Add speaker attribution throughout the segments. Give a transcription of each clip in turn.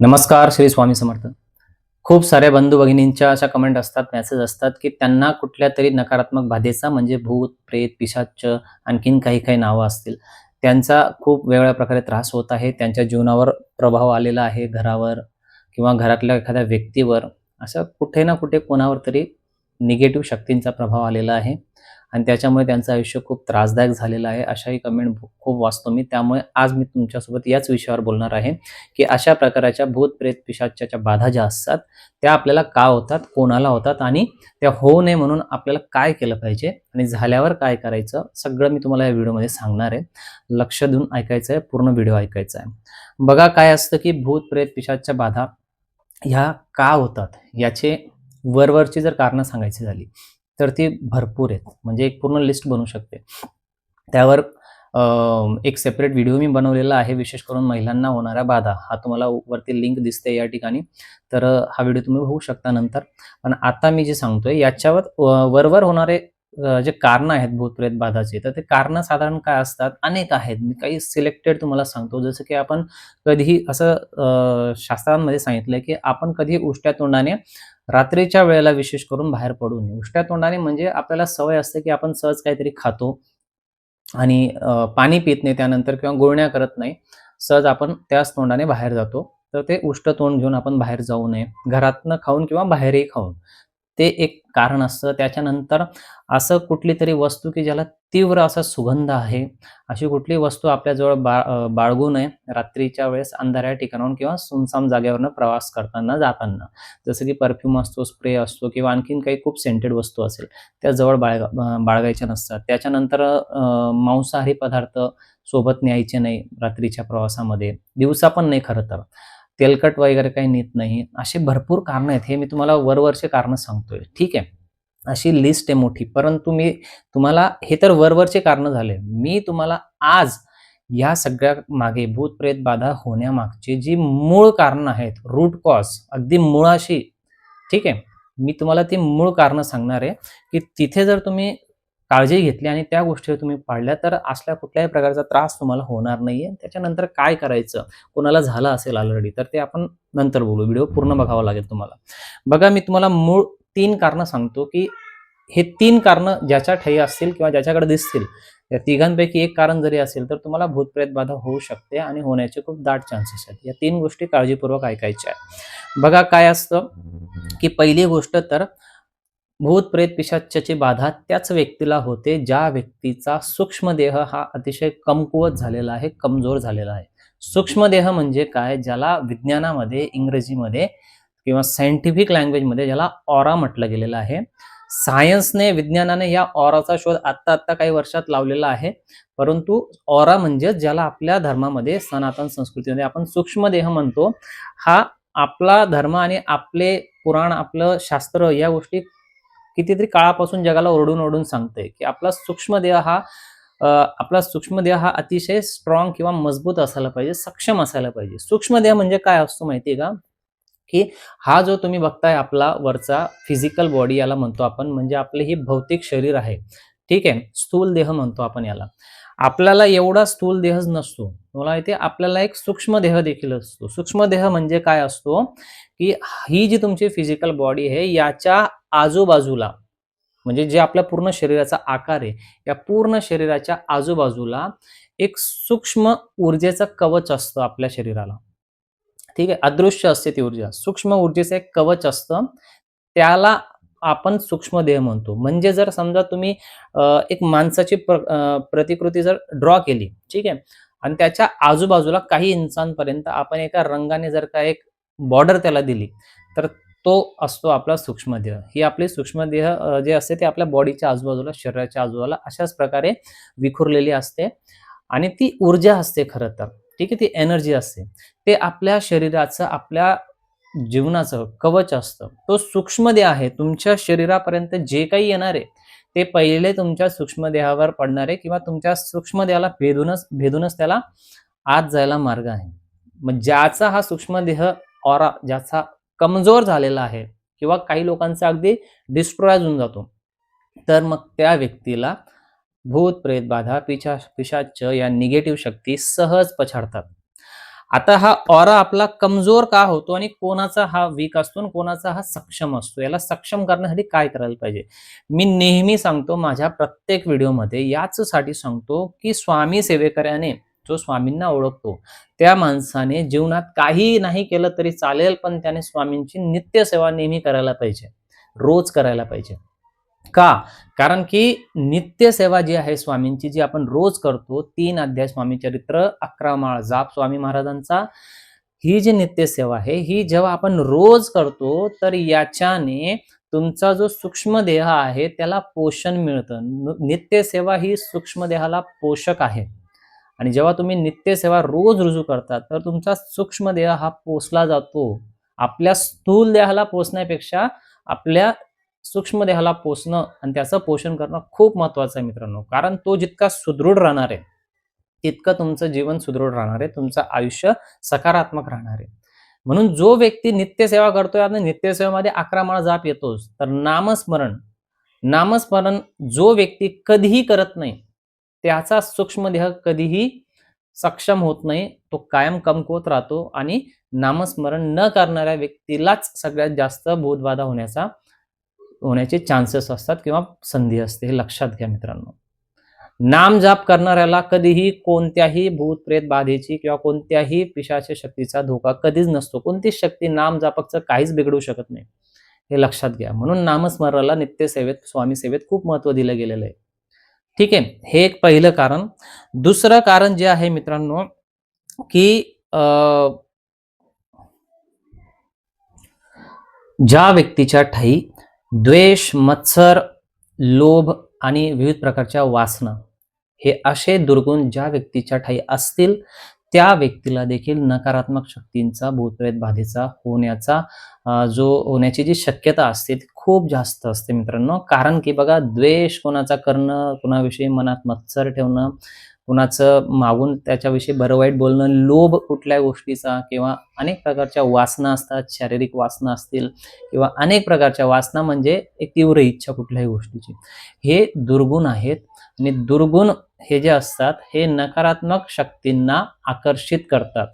Speaker 1: नमस्कार श्री स्वामी समर्थ. खूप साऱ्या बंधू भगिनींच्या अशा कमेंट असतात मेसेज असतात की त्यांना कुठल्या तरी नकारात्मक बाधेचा म्हणजे भूत प्रेत पिशाच आणखीन काही काही नावं असतील. त्यांचा खूप वेगवेगळ्या प्रकारे त्रास होत आहे. त्यांच्या जीवनावर प्रभाव आलेला आहे घरावर किंवा घरातल्या एखाद्या व्यक्तीवर. असं कुठे ना कुठे कोणावर तरी निगेटिव्ह शक्तींचा प्रभाव आलेला आहे. आणि त्याच्यामुळे त्यांचं आयुष्य खूप त्रासदायक झालेलं आहे. अशाही कमेंट खूप वाचतो मी. त्यामुळे आज मी तुमच्यासोबत याच विषयावर बोलणार आहे की अशा प्रकारच्या भूत प्रेत पिशाच्याच्या बाधा ज्या असतात त्या आपल्याला का होतात कोणाला होतात आणि त्या होऊ नये म्हणून आपल्याला काय केलं पाहिजे आणि झाल्यावर काय करायचं सगळं मी तुम्हाला या व्हिडिओमध्ये सांगणार आहे. लक्ष देऊन ऐकायचं आहे पूर्ण व्हिडिओ ऐकायचा आहे. बघा काय असतं की भूत प्रेत पिशाच्या बाधा ह्या का होतात याचे वरवरची जर कारणं सांगायची झाली तर ती भरपूर आहेत. म्हणजे एक पूर्ण लिस्ट बनू शकते. त्यावर एक सेपरेट व्हिडिओ मी बनवलेला आहे. विशेष करून महिलांना होणाऱ्या बाधा. हा तुम्हाला वरती लिंक दिसते या ठिकाणी. तर हा व्हिडिओ तुम्ही होऊ शकता नंतर. पण आता मी जे सांगतोय याच्यावर वरवर होणारे जे कारण आहेत भूतप्रेत बाधाचे तर ते कारण साधारण काय असतात? अनेक आहेत. मी काही सिलेक्टेड तुम्हाला सांगतो. जसं की आपण कधीही असं शास्त्रांमध्ये सांगितलंय की आपण कधी उष्ट्या तोंडाने रात्रीच्या वेळेला विशेष करून बाहेर पडू नये. उष्ट्या तोंडाने म्हणजे आपल्याला सवय असते की आपण सहज काहीतरी खातो आणि पाणी पित नाही त्यानंतर किंवा गुळण्या करत नाही. सहज आपण त्याच तोंडाने बाहेर जातो. तर ते उष्ट तोंड घेऊन आपण बाहेर जाऊ नये. घरातनं खाऊन किंवा बाहेरही खाऊन. ते एक कारण असतं. त्याच्यानंतर असं कुठली तरी वस्तू की ज्याला तीव्र असा सुगंध आहे अशी कुठली वस्तू आपल्याजवळ बा बाळगू नये रात्रीच्या वेळेस अंधाऱ्या ठिकाणाहून किंवा सुनसाम जागेवरनं प्रवास करताना जाताना. जसं की परफ्यूम असतो स्प्रे असतो किंवा आणखीन काही खूप सेंटेड वस्तू असेल त्या जवळ बाळगा बाळगायच्या नसतात. त्याच्यानंतर मांसाहारी पदार्थ सोबत न्यायचे नाही रात्रीच्या प्रवासामध्ये. दिवसा पण नाही खरं तर. तेलकट वगैरे काही नेत नाही. असे भरपूर कारणं आहेत. हे मी तुम्हाला वरवरचे कारणं सांगतोय. ठीक आहे? अशी लिस्ट आहे मोठी. परंतु मी तुम्हाला हे तर वरवरचे कारणं झाले. मी तुम्हाला आज या सगळ्या मागे भूतप्रेत बाधा होण्यामागची जी मूळ कारणं आहेत रूट कॉज अगदी मुळाशी ठीक आहे? मी तुम्हाला ती मूळ कारणं सांगणार आहे की तिथे जर तुम्ही काळजी घेतली आणि त्या गोष्टी तुम्ही पाळल्या तर असल्या कुठल्याही प्रकारचा त्रास तुम्हाला होणार नाहीये. त्याच्यानंतर काय करायचं? कोणाला झालं असेल ऑलरेडी तर ते आपण नंतर बोलू. व्हिडिओ पूर्ण बघावा लागेल तुम्हाला. बघा मी तुम्हाला मूळ तीन कारणं सांगतो की हे तीन कारणं ज्याच्या ठाई असतील किंवा ज्याच्याकडे दिसतील या तिघांपैकी एक कारण जरी असेल तर तुम्हाला भूतप्रेत बाधा होऊ शकते आणि होण्याचे खूप दाट चान्सेस आहेत. या तीन गोष्टी काळजीपूर्वक ऐकायच्या आहेत. बघा काय असतं की पहिली गोष्ट तर भूत प्रेत पिशाच्याची बाधा त्याच व्यक्तीला होते ज्या व्यक्तीचा सूक्ष्मदेह हा अतिशय कमकुवत झालेला आहे कमजोर झालेला आहे. सूक्ष्मदेह म्हणजे काय? ज्याला विज्ञानामध्ये इंग्रजीमध्ये किंवा सायंटिफिक लँग्वेजमध्ये ज्याला ऑरा म्हटलं गेलेलं आहे. सायन्सने विज्ञानाने या ऑराचा शोध आत्ता आत्ता काही वर्षात लावलेला आहे. परंतु ऑरा म्हणजे ज्याला आपल्या धर्मामध्ये सनातन संस्कृतीमध्ये आपण सूक्ष्मदेह म्हणतो हा आपला धर्म आणि आपले पुराण आपलं शास्त्र या गोष्टी कितीतरी काळापासून जगाला ओरडून ओरडून सांगते की आपला सूक्ष्मदेह हा आपला सूक्ष्मदेह हा अतिशय स्ट्रॉंग किंवा मजबूत असायला पाहिजे सक्षम असायला पाहिजे. सूक्ष्मदेह म्हणजे काय असतो माहितीये का? की हा जो तुम्ही बघताय आपला वरचा फिजिकल बॉडी याला म्हणतो आपण म्हणजे आपले हे भौतिक शरीर आहे. ठीक आहे? स्थूल देह म्हणतो आपण याला. आपल्याला एवढा स्थूल देहच नसतो. मला माहिती आपल्याला एक सूक्ष्म देह देखील असतो. सूक्ष्म देह म्हणजे काय असतो? की ही जी तुमची फिजिकल बॉडी आहे याच्या आजूबाजूला म्हणजे जे आपल्या पूर्ण शरीराचा आकार आहे या पूर्ण शरीराच्या आजूबाजूला एक सूक्ष्म ऊर्जेचं कवच असतं आपल्या शरीराला. ठीक आहे? अदृश्य असते ती ऊर्जा. सूक्ष्म ऊर्जेचं एक कवच असतं. त्याला आपण सूक्ष्म देह म्हणतो. म्हणजे जर समजा तुम्ही एक माणसाची प्र प्रतिकृती जर ड्रॉ केली ठीक आहे? आणि त्याच्या आजूबाजूला काही इंचांपर्यंत आपण एका रंगाने जर का एक बॉर्डर त्याला दिली तर तो असतो आपला सूक्ष्मदेह ही आपली सूक्ष्मदेह जे असते ते आपल्या बॉडीच्या आजूबाजूला शरीराच्या आजूबाजूला अशाच प्रकारे विखुरलेली असते. आणि ती ऊर्जा असते खरं तर. ठीक आहे ती एनर्जी असते. ते आपल्या शरीराचं आपल्या जीवनाचं कवच असतं. तो सूक्ष्मदेह आहे. तुमच्या शरीरापर्यंत जे काही येणार आहे ते पहिले तुमच्या सूक्ष्मदेहावर पडणार आहे किंवा तुमच्या सूक्ष्मदेहाला भेदूनच भेदूनच त्याला आत जायला मार्ग आहे. मग ज्याचा हा सूक्ष्मदेह ऑरा ज्याचा कमजोर झालेला आहे किंवा काही लोकांचा अगदी डिस्ट्रॉय होऊन जातो तर मग त्या व्यक्तीला भूत प्रेत बाधा पिशा पिशाच या निगेटिव्ह शक्ती सहज पछाडतात. आता हा ऑरा आपला कमजोर का होतो आणि कोणाचा हा वीक असतो आणि कोणाचा हा सक्षम असतो? याला सक्षम करण्यासाठी काय करायला पाहिजे? मी नेहमी सांगतो माझ्या प्रत्येक व्हिडिओमध्ये याचसाठी सांगतो की स्वामी सेवेकऱ्याने जो स्वामींना ओळखतो त्या माणसाने जीवनात काही नाही केलं तरी चालेल पण त्याने स्वामींची नित्यसेवा नेहमी करायला पाहिजे. रोज करायला पाहिजे. का? कारण की नित्यसेवा जी आहे स्वामींची जी आपण रोज करतो तीन अध्याय स्वामी चरित्र अकरा माळ जाप स्वामी महाराजांचा ही जी नित्यसेवा आहे ही जेव्हा आपण रोज करतो तर याच्याने तुमचा जो सूक्ष्म देह आहे त्याला पोषण मिळतं. न- नित्यसेवा ही सूक्ष्म देहाला पोषक आहे. आणि जेव्हा तुम्ही नित्यसेवा रोज रुजू करता तर तुमचा सूक्ष्म देह हा पोसला जातो. आपल्या स्थूल देहाला पोचण्यापेक्षा आपल्या सूक्ष्म देहाला पोचणं आणि त्याचं पोषण करणं खूप महत्वाचं आहे मित्रांनो. कारण तो जितका सुदृढ राहणार आहे तितकं तुमचं जीवन सुदृढ राहणार आहे तुमचं आयुष्य सकारात्मक राहणार आहे. म्हणून जो व्यक्ती नित्यसेवा करतोय आणि नित्यसेवेमध्ये अकरा माळा जाप येतोच तर नामस्मरण नामस्मरण जो व्यक्ती कधीही करत नाही त्याचा सूक्ष्म देह कधीही सक्षम होत नाही तो कायम कमकुवत राहतो आणि नामस्मरण न करणाऱ्या व्यक्तीलाच सगळ्यात जास्त भूतबाधा होण्याचा होण्याचे चान्सेस असतात किंवा संधी असते हे लक्षात घ्या मित्रांनो. नाम जाप करणाऱ्याला कधीही कोणत्याही भूत प्रेत बाधेची किंवा कोणत्याही पिशाच्या शक्तीचा धोका कधीच नसतो. कोणतीच शक्ती नाम जापकचं काहीच बिघडू शकत नाही. हे लक्षात घ्या. म्हणून नामस्मरणाला नित्यसेवेत स्वामी सेवेत खूप महत्त्व दिलं गेलेलं आहे. ठीक आहे. हे एक पहिलं कारण. दुसरं कारण जे आहे मित्रांनो की ज्या व्यक्तीच्या ठाई द्वेष मत्सर लोभ आणि विविध प्रकारच्या वासना हे असे दुर्गुण ज्या व्यक्तीच्या ठाई असतील त्या व्यक्तीला देखील नकारात्मक शक्तींचा भूतप्रेत बाधेचा होण्याचा जो होण्याची जी शक्यता असते ती खूप जास्त असते मित्रांनो. कारण की बघा द्वेष कोणाचा करणं कोणाविषयी मनात मत्सर ठेवणं कुणाचं मागून त्याच्याविषयी बरं वाईट बोलणं लोभ कुठल्या गोष्टीचा किंवा अनेक प्रकारच्या वासना असतात शारीरिक वासना असतील किंवा अनेक प्रकारच्या वासना म्हणजे एक तीव्र इच्छा कुठल्याही गोष्टीची. हे दुर्गुण आहेत आणि दुर्गुण हे जे असतात हे नकारात्मक शक्तींना आकर्षित करतात.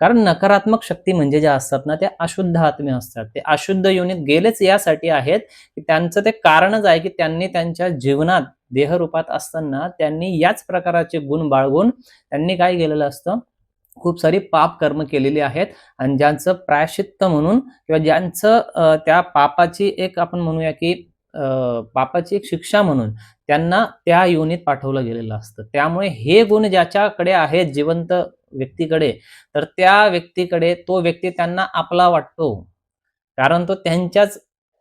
Speaker 1: कारण नकारात्मक शक्ती म्हणजे ज्या असतात ना त्या अशुद्ध आत्म्या असतात. ते अशुद्ध युनिट गेलेच यासाठी आहेत की त्यांचं ते कारणच आहे की त्यांनी त्यांच्या जीवनात देहरूपात असताना त्यांनी याच प्रकाराचे गुण बाळगून त्यांनी काय केलेलं असतं? खूप सारी पाप कर्म केलेली आहेत आणि ज्यांचं प्रायश्चित्त म्हणून किंवा ज्यांचं त्या पापाची एक आपण म्हणूया की पापाची एक शिक्षा म्हणून त्यांना त्या योनीत पाठवलं गेलेलं असतं. त्यामुळे हे गुण ज्याच्याकडे आहेत जिवंत व्यक्तीकडे तर त्या व्यक्तीकडे तो व्यक्ती त्यांना आपला वाटतो. कारण तो त्यांच्याच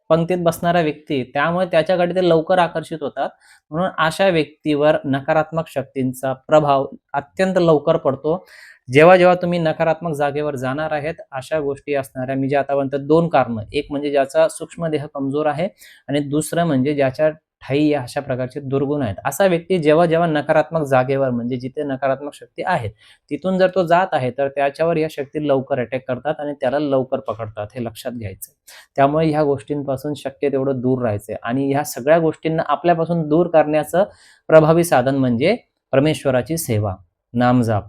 Speaker 1: पंक्तीत बसणारा व्यक्ती त्यामुळे त्याच्याकडे ते लवकर आकर्षित होतात. म्हणून अशा व्यक्तीवर नकारात्मक शक्तींचा प्रभाव अत्यंत लवकर पडतो. जेव्हा जेव्हा तुम्ही नकारात्मक जागेवर जाणार आहेत अशा गोष्टी असणाऱ्या मी जे आतापर्यंत दोन कारणं. एक म्हणजे ज्याचा सूक्ष्म देह कमजोर आहे आणि दुसरं म्हणजे ज्याच्या ठाई या अशा प्रकारचे दुर्गुण आहेत. असा व्यक्ती जेव्हा जेव्हा नकारात्मक जागेवर म्हणजे जिथे नकारात्मक शक्ती आहेत तिथून जर तो जात आहे तर त्याच्यावर या शक्ती लवकर अटॅक करतात आणि त्याला लवकर पकडतात हे लक्षात घ्यायचं त्यामुळे ह्या गोष्टींपासून शक्य तेवढं दूर राहायचंय आणि ह्या सगळ्या गोष्टींना आपल्यापासून दूर करण्याचं प्रभावी साधन म्हणजे परमेश्वराची सेवा नामजाप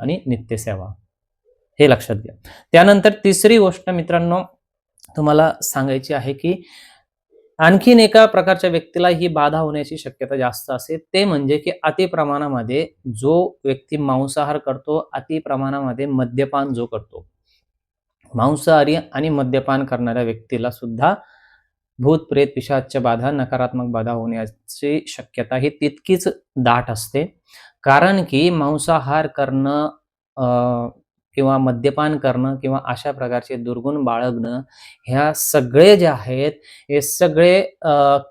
Speaker 1: आणि नित्यसेवा. हे लक्षात घ्या. त्यानंतर तिसरी गोष्ट मित्रांनो तुम्हाला सांगायची आहे की आणखीन एका प्रकारच्या व्यक्तीला ही बाधा होण्याची शक्यता जास्त असते ते म्हणजे की अतिप्रमाणामध्ये जो व्यक्ती मांसाहार करतो अति प्रमाणामध्ये मद्यपान जो करतो. मांसाहारी आणि मद्यपान करणाऱ्या व्यक्तीला सुद्धा भूत प्रेत पिशाच्या बाधा नकारात्मक बाधा होण्याची शक्यता ही तितकीच दाट असते. कारण की मांसाहार करणं किंवा मद्यपान करणं किंवा अशा प्रकारचे दुर्गुण बाळगणं ह्या सगळे जे आहेत हे सगळे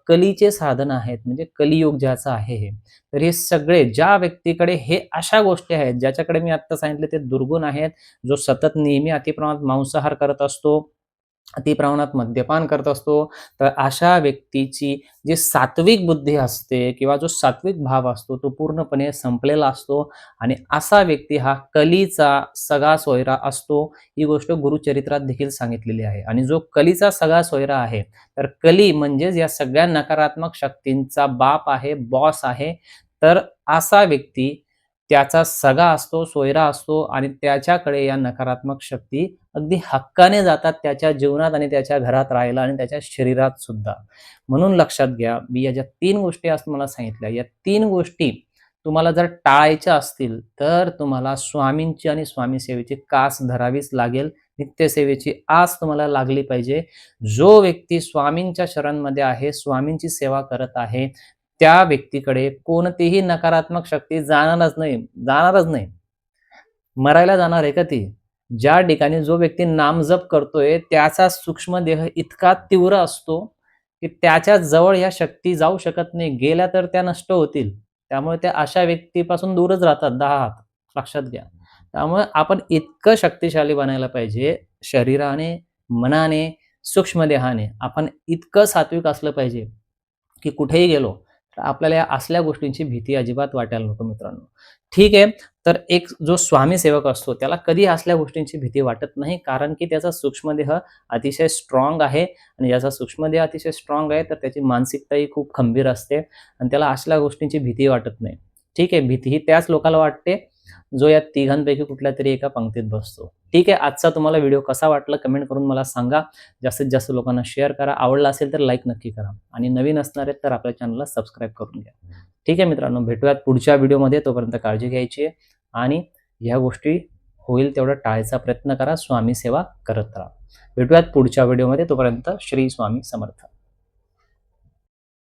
Speaker 1: कलीचे साधन आहेत. म्हणजे कलियुग ज्याचं आहे हे. तर हे सगळे ज्या व्यक्तीकडे हे अशा गोष्टी आहेत ज्याच्याकडे मी आत्ता सांगितले ते दुर्गुण आहेत जो सतत नेहमी अतिप्रमाणात मांसाहार करत असतो अतिप्रमाणात मद्यपान करत असतो. तर अशा व्यक्तीची जी सात्विक बुद्धी असते किंवा जो सात्विक भाव असतो तो पूर्णपणे संपलेला असतो. आणि असा व्यक्ती हा कलीचा सगळा सोयरा असतो ही गोष्ट गुरुचरित्रात देखील सांगितलेली आहे. आणि जो कलीचा सगळा सोयरा आहे तर कली म्हणजेच या सगळ्या नकारात्मक शक्तींचा बाप आहे बॉस आहे. तर असा व्यक्ती त्याचा सगा असतो सोयरा असतो आणि त्याच्याकडे या नकारात्मक शक्ती अगदी हक्काने जातात त्याच्या जीवनात आणि त्याच्या घरात राहायला आणि त्याच्या शरीरात सुद्धा. म्हणून लक्षात घ्या मी या ज्या तीन गोष्टी आज तुम्हाला सांगितल्या या तीन गोष्टी तुम्हाला जर टाळायच्या असतील तर तुम्हाला स्वामींची आणि स्वामी सेवेची कास धरावीच लागेल. नित्यसेवेची आस तुम्हाला लागली पाहिजे. जो व्यक्ती स्वामींच्या शरणमध्ये आहे स्वामींची सेवा करत आहे त्या व्यक्तीकडे कोणतीही नकारात्मक शक्ती जाणारच नाही जाणारच नाही. मरायला जाणार आहे का ती? ज्या ठिकाणी जो व्यक्ती नामजप करतोय त्याचा सूक्ष्म देह इतका तीव्र असतो की त्याच्याजवळ ह्या शक्ती जाऊ शकत नाही. गेल्या तर त्या नष्ट होतील. त्यामुळे त्या अशा व्यक्तीपासून दूरच राहतात. दहा हात. लक्षात घ्या. त्यामुळे आपण इतकं शक्तिशाली बनायला पाहिजे शरीराने मनाने सूक्ष्मदेहाने आपण इतकं सात्विक असलं पाहिजे की कुठेही गेलो तर आपल्याला या असल्या गोष्टींची भीती अजिबात वाटायला नको मित्रांनो. ठीक आहे तर एक जो स्वामी सेवक असतो त्याला कधी असल्या गोष्टींची भीती वाटत नाही कारण की त्याचा सूक्ष्मदेह अतिशय स्ट्रॉंग आहे आणि ज्याचा सूक्ष्मदेह अतिशय स्ट्रॉंग आहे तर त्याची मानसिकताही खूप खंबीर असते आणि त्याला असल्या गोष्टींची भीती वाटत नाही. ठीक आहे भीती ही त्याच लोकाला वाटते जो या तिघांपैकी कुठल्या तरी एका पंक्तीत बसतो. ठीक आहे आजचा तुम्हाला व्हिडिओ कसा वाटला कमेंट करून मला सांगा. जास्तीत जास्त लोकांना शेअर करा. आवडला असेल तर लाईक नक्की करा. आणि नवीन असणार आहेत तर आपल्या चॅनलला सबस्क्राईब करून घ्या. ठीक आहे मित्रांनो भेटूयात पुढच्या व्हिडिओमध्ये तोपर्यंत काळजी घ्यायची. आहे आणि ह्या गोष्टी होईल तेवढं टाळायचा प्रयत्न करा. स्वामी सेवा करत राहा. भेटूयात पुढच्या व्हिडिओमध्ये तोपर्यंत श्री स्वामी समर्थ.